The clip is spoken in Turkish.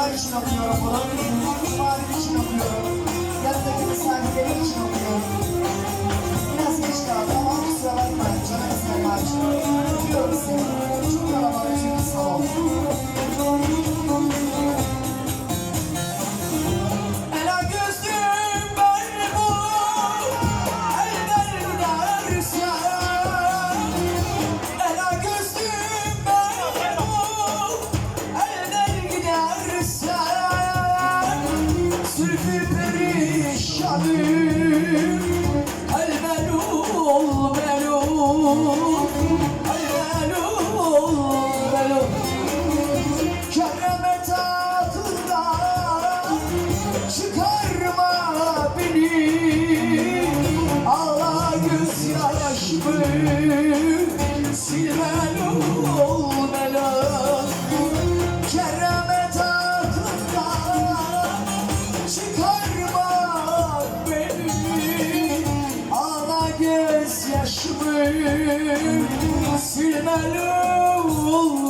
Müslüman için okuyorum bunu. Müslüman için okuyorum. Yanındaki misafirlerim için okuyorum. Silmen olmalı